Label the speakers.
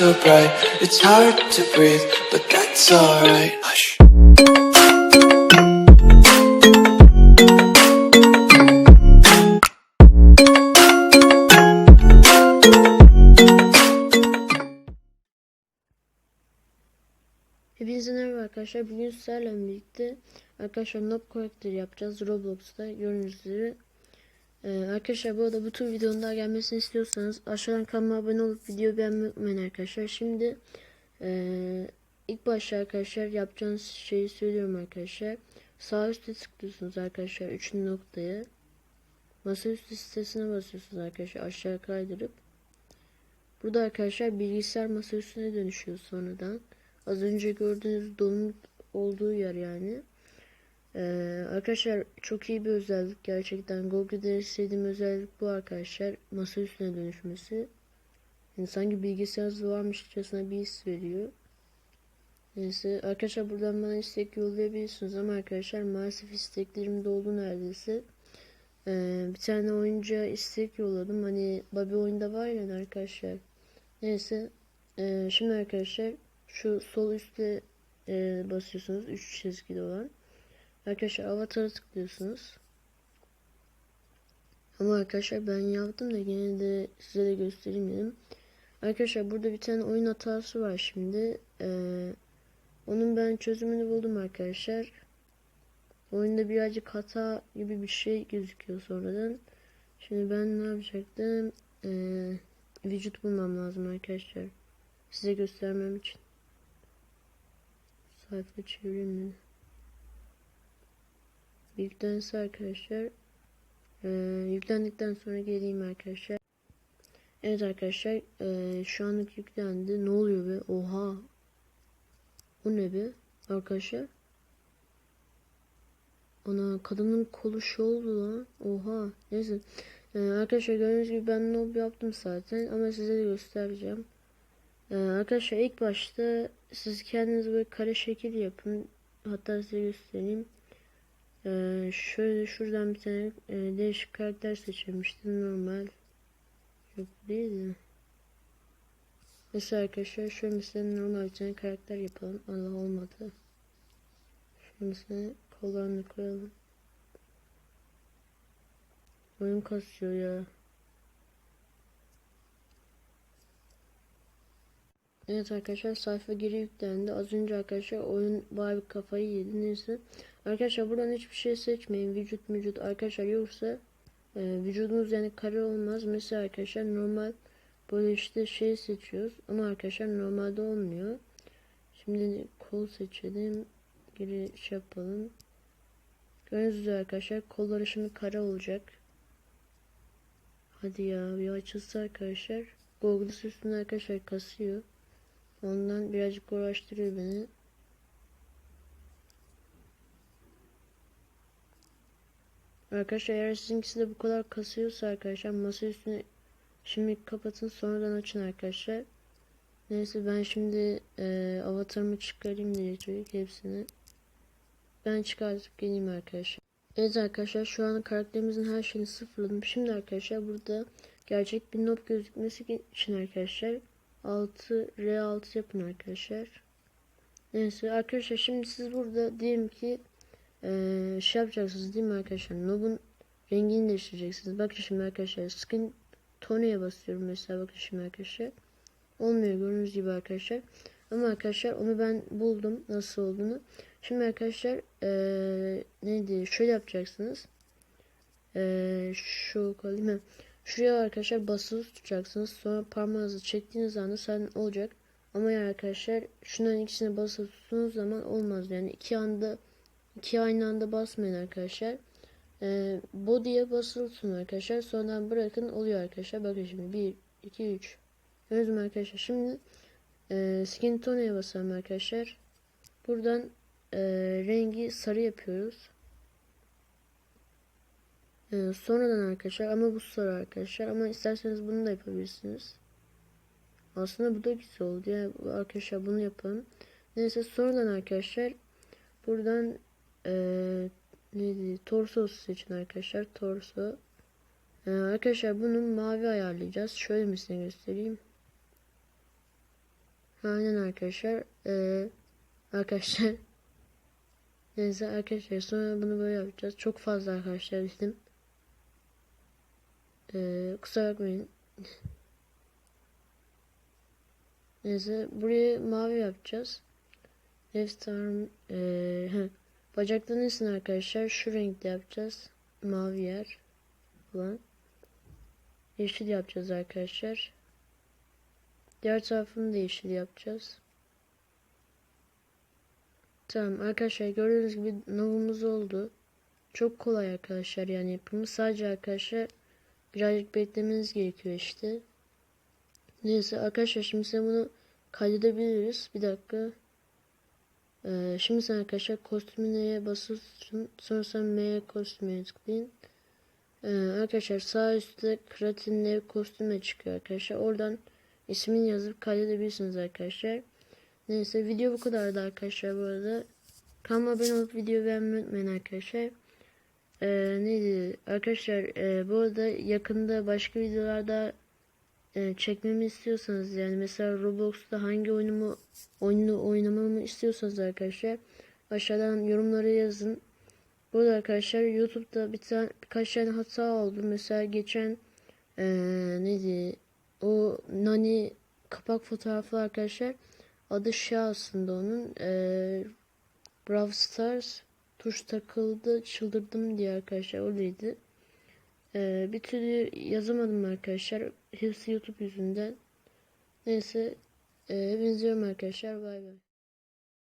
Speaker 1: so bright, it's hard to breathe, but that's alright. Hush.
Speaker 2: Hepinize merhaba arkadaşlar. Bugün sizlerle birlikte arkadaşlar Nob Collector yapacağız Roblox'ta gördüğünüz. Ee, arkadaşlar bu arada bu tür videonun daha gelmesini istiyorsanız aşağıdan kanalıma abone olup video beğenmeyi unutmayın arkadaşlar. Şimdi ee, ilk başta arkadaşlar yapacağınız şeyi söylüyorum arkadaşlar. Sağ üstte tıklıyorsunuz arkadaşlar üçüncü noktaya. Masaüstü sitesine basıyorsunuz arkadaşlar aşağı kaydırıp. Burada arkadaşlar bilgisayar masaüstüne dönüşüyor sonradan. Az önce gördüğünüz donut olduğu yer yani. Ee, arkadaşlar çok iyi bir özellik gerçekten. Google'da istediğim özellik bu arkadaşlar. Masa üstüne dönüşmesi. Yani sanki bilgisayarınız varmışçasına bir his veriyor. Neyse arkadaşlar buradan bana istek yollayabilirsiniz ama arkadaşlar maalesef isteklerim doldu neredeyse. Ee, bir tane oyuncuya istek yolladım. Hani Bobby oyunda var ya arkadaşlar. Neyse. Ee, şimdi arkadaşlar şu sol üstte e, basıyorsunuz. 3 çizgili olan. Arkadaşlar avatara tıklıyorsunuz. Ama arkadaşlar ben yaptım da yine de size de göstereyim. Arkadaşlar burada bir tane oyun hatası var şimdi. Ee, onun ben çözümünü buldum arkadaşlar. Oyunda birazcık hata gibi bir şey gözüküyor sonradan. Şimdi ben ne yapacaktım? Ee, vücut bulmam lazım arkadaşlar. Size göstermem için. Sayfa çevireyim? Yüklense arkadaşlar. Ee, yüklendikten sonra geleyim arkadaşlar. Evet arkadaşlar. ee, şu anlık yüklendi. Ne oluyor be? Oha. Bu ne be? Arkadaşlar. Ana kadının kolu şu oldu lan. Oha. Neyse. Ee, arkadaşlar gördüğünüz gibi ben nob yaptım zaten. Ama size de göstereceğim. Ee, arkadaşlar ilk başta siz kendiniz böyle kare şekil yapın. Hatta size göstereyim. Ee, şöyle şuradan bir tane e, değişik karakter seçilmiştim normal. Yok değil de. Mesela arkadaşlar şöyle mesela normal bir tane karakter yapalım. Allah olmadı. Şöyle mesela kollarını koyalım. Oyun kasıyor ya. Evet arkadaşlar sayfa geri yüklendi. Az önce arkadaşlar oyun bayağı bir kafayı yedi. Neyse. Arkadaşlar buradan hiçbir şey seçmeyin. Vücut vücut arkadaşlar yoksa e, vücudunuz yani kare olmaz. Mesela arkadaşlar normal böyle işte şey seçiyoruz. Ama arkadaşlar normalde olmuyor. Şimdi kol seçelim. Geri şey yapalım. Gördüğünüz arkadaşlar kolları şimdi kare olacak. Hadi ya bir açılsa arkadaşlar. Google üstünde arkadaşlar kasıyor. Ondan birazcık uğraştırıyor beni. Arkadaşlar eğer sizinkisi de bu kadar kasıyorsa arkadaşlar masa üstüne şimdi kapatın sonradan açın arkadaşlar. Neyse ben şimdi e, avatarımı çıkarayım direkt hepsini. Ben çıkartıp geleyim arkadaşlar. Evet arkadaşlar şu an karakterimizin her şeyini sıfırladım. Şimdi arkadaşlar burada gerçek bir nob gözükmesi için arkadaşlar 6 R6 yapın arkadaşlar. Neyse arkadaşlar şimdi siz burada diyelim ki ee, şey yapacaksınız değil mi arkadaşlar? Nob'un rengini değiştireceksiniz. Bakın şimdi arkadaşlar skin tone'ye basıyorum mesela bakın şimdi arkadaşlar. Olmuyor gördüğünüz gibi arkadaşlar. Ama arkadaşlar onu ben buldum nasıl olduğunu. Şimdi arkadaşlar ee, neydi? Şöyle yapacaksınız. Ee, şu kalemi. Şuraya arkadaşlar basılı tutacaksınız. Sonra parmağınızı çektiğiniz anda sen olacak. Ama yani arkadaşlar şundan ikisine basılı tuttuğunuz zaman olmaz. Yani iki anda iki aynı anda basmayın arkadaşlar. Ee, body'ye basılı arkadaşlar. Sonra bırakın oluyor arkadaşlar. Bakın şimdi 1, 2, 3. Gördünüz mü arkadaşlar? Şimdi e, skin tone'ye basalım arkadaşlar. Buradan e, rengi sarı yapıyoruz. Ee, sonradan arkadaşlar ama bu sarı arkadaşlar ama isterseniz bunu da yapabilirsiniz. Aslında bu da güzel oldu ya arkadaşlar bunu yapalım. Neyse sonradan arkadaşlar buradan ee, neydi torso seçin arkadaşlar torso. Ee, arkadaşlar bunu mavi ayarlayacağız. Şöyle misine göstereyim. Aynen arkadaşlar. Ee, arkadaşlar. Neyse arkadaşlar sonra bunu böyle yapacağız. Çok fazla arkadaşlar dedim. Ee, kusura bakmayın. Neyse burayı mavi yapacağız. Left arm heh. Bacakların üstüne arkadaşlar şu renkte yapacağız. Mavi yer falan. Yeşil yapacağız arkadaşlar. Diğer tarafını da yeşil yapacağız. Tamam arkadaşlar gördüğünüz gibi novumuz oldu. Çok kolay arkadaşlar yani yapımı. Sadece arkadaşlar birazcık beklemeniz gerekiyor işte. Neyse arkadaşlar şimdi sen bunu kaydedebiliriz. Bir dakika. Ee, şimdi sen arkadaşlar kostümüne basıyorsun. Sonra sen M kostümüne tıklayın. Ee, arkadaşlar sağ üstte kreatinle kostüme çıkıyor arkadaşlar. Oradan ismini yazıp kaydedebilirsiniz arkadaşlar. Neyse video bu kadardı arkadaşlar bu arada. Kanalıma abone olup video beğenmeyi unutmayın arkadaşlar. Ee, neydi? Arkadaşlar e, bu arada yakında başka videolarda e, çekmemi istiyorsanız yani mesela Roblox'ta hangi oyunumu oyunu oynamamı istiyorsanız arkadaşlar aşağıdan yorumlara yazın. Burada arkadaşlar YouTube'da bir tane birkaç tane hata oldu. Mesela geçen e, neydi? O Nani kapak fotoğrafı arkadaşlar. Adı şey aslında onun. E, Brawl Stars tuş takıldı çıldırdım diye arkadaşlar öyleydi. E, bir türlü yazamadım arkadaşlar. Hepsi YouTube yüzünden. Neyse. E, hepinizi arkadaşlar. Bay bay.